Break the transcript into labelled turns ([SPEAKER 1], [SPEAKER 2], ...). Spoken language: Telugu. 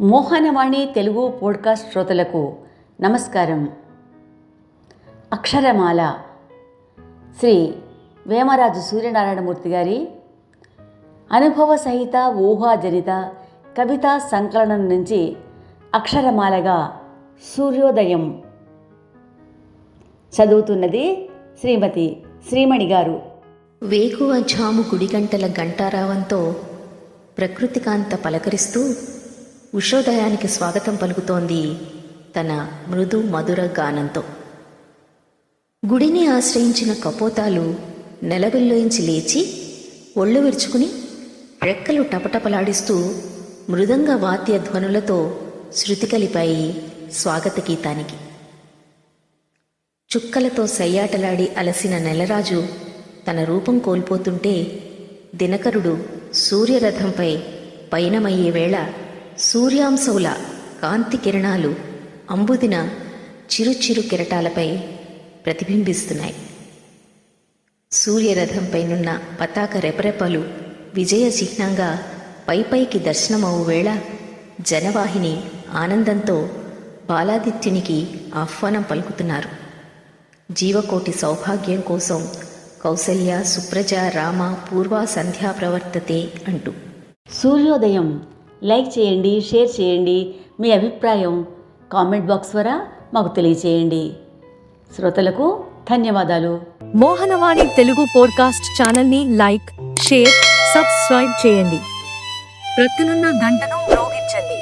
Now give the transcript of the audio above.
[SPEAKER 1] మోహనవాణి తెలుగు పోడ్కాస్ట్ శ్రోతలకు నమస్కారం. అక్షరమాల శ్రీ వేమరాజు సూర్యనారాయణమూర్తి గారి అనుభవ సహిత ఊహాజనిత కవితా సంకలనం నుంచి అక్షరమాలగా సూర్యోదయం చదువుతున్నది శ్రీమతి శ్రీమణి గారు.
[SPEAKER 2] వేకువ జాము గుడిగంటల గంటారావంతో ప్రకృతికాంత పలకరిస్తూ ఉషోదయానికి స్వాగతం పలుకుతోంది తన మృదు మధుర గానంతో. గుడిని ఆశ్రయించిన కపోతాలు నెలవెల్లోంచి లేచి ఒళ్ళు విరుచుకుని రెక్కలు టపటపలాడిస్తూ మృదంగ వాద్య ధ్వనులతో శృతి కలిపాయి స్వాగత గీతానికి చుక్కలతో సయ్యాటలాడి అలసిన నెలరాజు తన రూపం కోల్పోతుంటే దినకరుడు సూర్యరథంపై పయనమయ్యే వేళ సూర్యాంశవుల కాంతి కిరణాలు అంబుదిన చిరుచిరు కిరటాలపై ప్రతిబింబిస్తున్నాయి. సూర్యరథంపైనున్న పతాక రెపరెపలు విజయ చిహ్నంగా పైపైకి దర్శనమవు వేళ జనవాహిని ఆనందంతో బాలాదిత్యునికి ఆహ్వానం పలుకుతున్నారు. జీవకోటి సౌభాగ్యం కోసం కౌసల్య సుప్రజ రామ పూర్వ సంధ్యా ప్రవర్తతే అంటూ.
[SPEAKER 1] సూర్యోదయం లైక్ చేయండి షేర్ చేయండి. మీ అభిప్రాయం కామెంట్ బాక్స్ ద్వారా మాకు తెలియచేయండి. శ్రోతలకు ధన్యవాదాలు.
[SPEAKER 3] మోహనవాణి తెలుగు పోడ్కాస్ట్ ఛానల్ని లైక్ షేర్ సబ్స్క్రైబ్ చేయండి. ప్రక్కనున్న గంటను మ్రోగించండి.